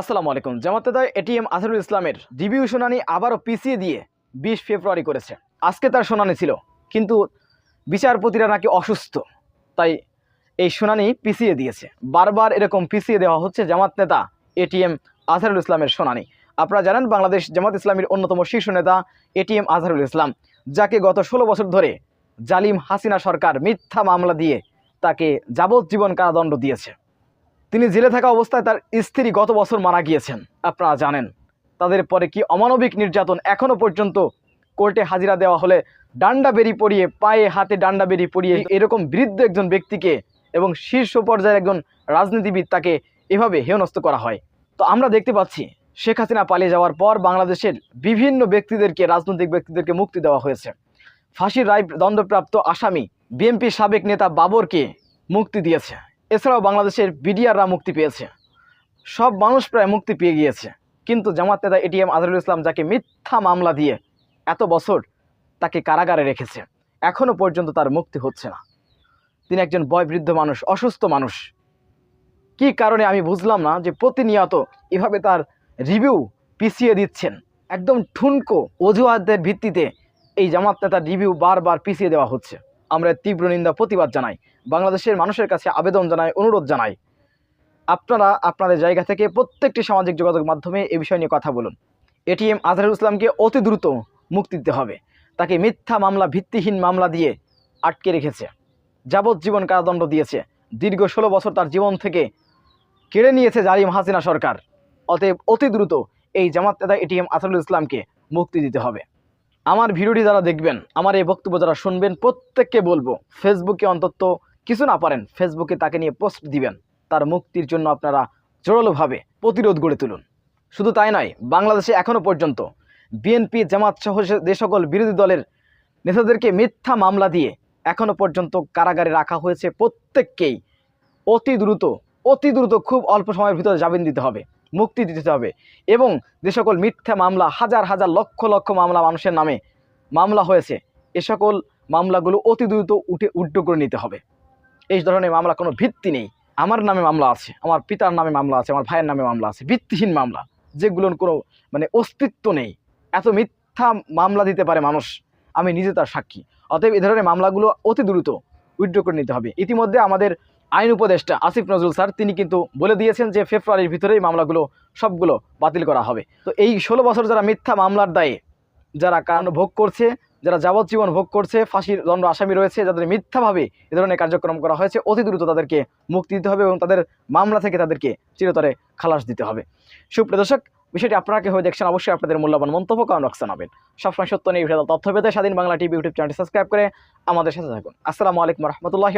আসসালামু আলাইকুম। জামাতেদার এটিএম আজহারুল ইসলামের রিভিউ শুনানি আবারও পিছিয়ে দিয়ে বিশ ফেব্রুয়ারি করেছে। আজকে তার শুনানি ছিল, কিন্তু বিচারপতিরা নাকি অসুস্থ, তাই এই শুনানি পিছিয়ে দিয়েছে। বারবার এরকম পিছিয়ে দেওয়া হচ্ছে জামাত নেতা এটিএম আজহারুল ইসলামের শুনানি। আপনারা জানেন, বাংলাদেশ জামাত ইসলামের অন্যতম শীর্ষ নেতা এটিএম আজহারুল ইসলাম, যাকে গত ষোলো বছর ধরে জালিম হাসিনা সরকার মিথ্যা মামলা দিয়ে তাকে যাবজ্জীবন কারাদণ্ড দিয়েছে। তিনি জেলে থাকা অবস্থায় তার স্ত্রী গত বছর মারা গিয়েছেন। আপনারা জানেন, তাদের পরে কি অমানবিক নির্যাতন এখনও পর্যন্ত কোর্টে হাজিরা দেওয়া হলে ডান্ডা বেরি পড়িয়ে পায়ে হাতে ডান্ডা বেরি পড়িয়ে এরকম বৃদ্ধ একজন ব্যক্তিকে এবং শীর্ষ পর্যায়ের একজন রাজনীতিবিদ তাকে এভাবে হেয়নস্ত করা হয়। তো আমরা দেখতে পাচ্ছি, শেখ হাসিনা পালিয়ে যাওয়ার পর বাংলাদেশের বিভিন্ন ব্যক্তিদেরকে, রাজনৈতিক ব্যক্তিদেরকে মুক্তি দেওয়া হয়েছে। ফাঁসির রায় দণ্ডপ্রাপ্ত আসামি, বিএনপির সাবেক নেতা বাবরকে মুক্তি দিয়েছে। এছাড়াও বাংলাদেশের বিডিআররা মুক্তি পেয়েছে। সব মানুষ প্রায় মুক্তি পেয়ে গিয়েছে। কিন্তু জামাত নেতা এটিএম আজহারুল ইসলাম যাকে মিথ্যা মামলা দিয়ে এত বছর তাকে কারাগারে রেখেছে এখনও পর্যন্ত তার মুক্তি হচ্ছে না। তিনি একজন বয়বৃদ্ধ মানুষ, অসুস্থ মানুষ। কি কারণে আমি বুঝলাম না যে প্রতিনিয়ত এভাবে তার রিভিউ পিছিয়ে দিচ্ছেন। একদম ঠুনকো অজুহাতের ভিত্তিতে এই জামাত নেতার রিভিউ বারবার পিছিয়ে দেওয়া হচ্ছে। আমরা তীব্র নিন্দা, প্রতিবাদ জানাই। বাংলাদেশের মানুষের কাছে আবেদন জানাই, অনুরোধ জানাই। আপনারা আপনাদের জায়গা থেকে প্রত্যেকটি সামাজিক যোগাযোগ মাধ্যমে এ বিষয় নিয়ে কথা বলুন। এটিএম আজহারুল ইসলামকে অতি দ্রুত মুক্তি দিতে হবে। তাকে মিথ্যা মামলা, ভিত্তিহীন মামলা দিয়ে আটকে রেখেছে। যাবজ্জীবন কারাদণ্ড দিয়েছে। দীর্ঘ ষোলো বছর তার জীবন থেকে কেড়ে নিয়েছে জারিম হাসিনা সরকার। অতএব অতি দ্রুত এই জামাত নেতা এটিএম আজহারুল ইসলামকে মুক্তি দিতে হবে। আমার ভিডিওটি যারা দেখবেন, আমার এই বক্তব্য যারা শুনবেন, প্রত্যেককে বলব ফেসবুকে অন্তত কিছু না পারেন ফেসবুকে তাকে নিয়ে পোস্ট দিবেন। তার মুক্তির জন্য আপনারা জোরালোভাবে প্রতিরোধ গড়ে তুলুন। শুধু তাই নয়, বাংলাদেশে এখনও পর্যন্ত বিএনপি, জামাত সহ যে সকল বিরোধী দলের নেতাদেরকে মিথ্যা মামলা দিয়ে এখনও পর্যন্ত কারাগারে রাখা হয়েছে, প্রত্যেককেই অতি দ্রুত অতি দ্রুত খুব অল্প সময়ের ভিতরে জামিন দিতে হবে। মুক্তি দিতে হবে। এবং যে সকল মিথ্যা মামলা, হাজার হাজার লক্ষ লক্ষ মামলা মানুষের নামে মামলা হয়েছে, এ সকল মামলাগুলো অতি দ্রুত উঠে উড্ড করে নিতে হবে। এই ধরনের মামলা কোনো ভিত্তি নেই। আমার নামে মামলা আছে, আমার পিতার নামে মামলা আছে, আমার ভাইয়ের নামে মামলা আছে, ভিত্তিহীন মামলা, যেগুলোর কোনো মানে অস্তিত্ব নেই। এত মিথ্যা মামলা দিতে পারে মানুষ, আমি নিজে তার সাক্ষী। অতএব এ ধরনের মামলাগুলো অতি দ্রুত উইথড্র করে নিতে হবে। ইতিমধ্যে আমাদের আইন উপদেষ্টা আসিফ নজরুল স্যার, তিনি কিন্তু বলে দিয়েছেন যে ফেব্রুয়ারির ভিতরেই মামলাগুলো, সবগুলো বাতিল করা হবে। তো এই ষোলো বছর যারা মিথ্যা মামলার দায়ে যারা কারণ ভোগ করছে, যারা যাবজ্জীবন ভোগ করছে, ফাঁসির দণ্ড আসামি রয়েছে, যাদের মিথ্যাভাবে এ ধরনের কার্যক্রম করা হয়েছে, অতি দ্রুত তাদেরকে মুক্তি দিতে হবে এবং তাদের মামলা থেকে তাদেরকে চিরতরে খালাস দিতে হবে। সুপ্রিয় দর্শক, বিষয়টি আপনারা কেউ দেখছেন অবশ্যই আপনাদের মূল্যবান মন্তব্য কারণ রক্ষা নেবেন সবসময় সত্য নিয়ে তথ্য পেতে স্বাধীন বাংলা টিভি ইউটিউব চ্যানেলটি সাবস্ক্রাইব করে আমাদের সাথে থাকুন। আসসালামু আলাইকুম রহমতুল্লাহি